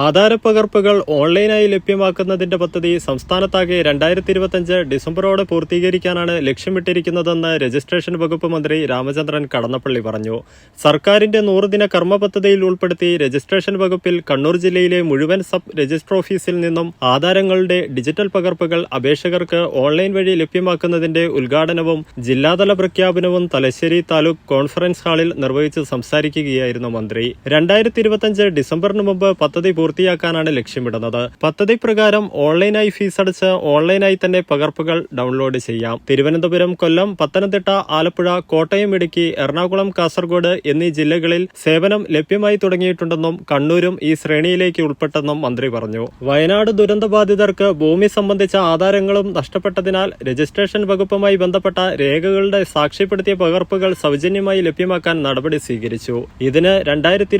ആധാരപ്പകർപ്പുകൾ ഓൺലൈനായി ലഭ്യമാക്കുന്നതിന്റെ പദ്ധതി സംസ്ഥാനത്താകെ രണ്ടായിരത്തി ഇരുപത്തിയഞ്ച് ഡിസംബറോടെ പൂർത്തീകരിക്കാനാണ് ലക്ഷ്യമിട്ടിരിക്കുന്നതെന്ന് രജിസ്ട്രേഷൻ വകുപ്പ് മന്ത്രി രാമചന്ദ്രൻ കടന്നപ്പള്ളി പറഞ്ഞു. സർക്കാരിന്റെ നൂറുദിന കർമ്മ പദ്ധതിയിൽ ഉൾപ്പെടുത്തി രജിസ്ട്രേഷൻ വകുപ്പിൽ കണ്ണൂർ ജില്ലയിലെ മുഴുവൻ സബ് രജിസ്റ്റർ ഓഫീസിൽ നിന്നും ആധാരങ്ങളുടെ ഡിജിറ്റൽ പകർപ്പുകൾ അപേക്ഷകർക്ക് ഓൺലൈൻ വഴി ലഭ്യമാക്കുന്നതിന്റെ ഉദ്ഘാടനവും ജില്ലാതല പ്രഖ്യാപനവും തലശ്ശേരി താലൂക്ക് കോൺഫറൻസ് ഹാളിൽ നിർവഹിച്ച് സംസാരിക്കുകയായിരുന്നു മന്ത്രി. രണ്ടായിരത്തി ഇരുപത്തിയഞ്ച് ഡിസംബറിന് മുമ്പ് പദ്ധതി പൂർത്തിയാക്കാനാണ് ലക്ഷ്യമിടുന്നത്. പദ്ധതി പ്രകാരം ഓൺലൈനായി ഫീസ് അടച്ച് ഓൺലൈനായി തന്നെ പകർപ്പുകൾ ഡൗൺലോഡ് ചെയ്യാം. തിരുവനന്തപുരം കൊല്ലം പത്തനംതിട്ട ആലപ്പുഴ കോട്ടയം ഇടുക്കി എറണാകുളം കാസർഗോഡ് എന്നീ ജില്ലകളിൽ സേവനം ലഭ്യമായി തുടങ്ങിയിട്ടുണ്ടെന്നും കണ്ണൂരും ഈ ശ്രേണിയിലേക്ക് ഉൾപ്പെട്ടെന്നും മന്ത്രി പറഞ്ഞു. വയനാട് ദുരന്തബാധിതർക്ക് ഭൂമി സംബന്ധിച്ച ആധാരങ്ങളും നഷ്ടപ്പെട്ടതിനാൽ രജിസ്ട്രേഷൻ വകുപ്പുമായി ബന്ധപ്പെട്ട രേഖകളുടെ സാക്ഷ്യപ്പെടുത്തിയ പകർപ്പുകൾ സൗജന്യമായി ലഭ്യമാക്കാൻ നടപടി സ്വീകരിച്ചു. ഇതിന് രണ്ടായിരത്തി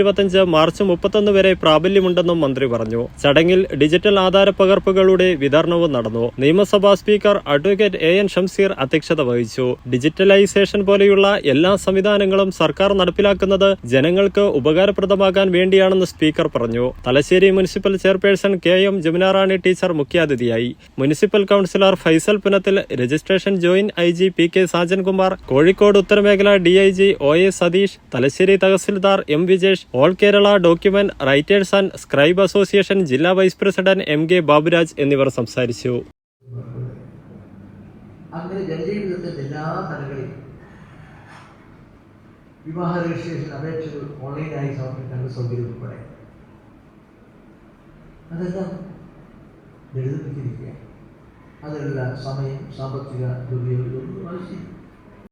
മാർച്ച് മുപ്പത്തൊന്ന് വരെ പ്രാബല്യമുണ്ടെന്നും മന്ത്രി പറഞ്ഞു. ചടങ്ങിൽ ഡിജിറ്റൽ ആധാര പകർപ്പുകളുടെ വിതരണവും നടന്നു. നിയമസഭാ speaker advocate A N Shamseer അധ്യക്ഷത വഹിച്ചു. ഡിജിറ്റലൈസേഷൻ പോലെയുള്ള എല്ലാ സംവിധാനങ്ങളും സർക്കാർ നടപ്പിലാക്കുന്നത് ജനങ്ങൾക്ക് ഉപകാരപ്രദമാകാൻ വേണ്ടിയാണെന്ന് സ്പീക്കർ പറഞ്ഞു. Thalassery municipal chairperson K M Jamunarani teacher മുഖ്യാതിഥിയായി. Municipal councillor Faisal Punathil registration joint I G P K Sajankumar Kozhikode ഉത്തരമേഖല D I G O A Satheesh Thalassery tahsildar M Vijesh all Kerala document writers and scribe association ജില്ലാ vice president M K Baburaj എന്നിവർ സംസാരിച്ചു. അങ്ങനെ എല്ലാ വിവാഹ registration അപേക്ഷകൾ ഓൺലൈനായി സമർപ്പിക്കാനുള്ള സൗകര്യം ഉൾപ്പെടെ. അതെല്ലാം ലളിതപ്പെട്ടിരിക്കുക അതിനുള്ള സമയം സാമ്പത്തിക ദുര്യോഗം ആവശ്യമില്ല.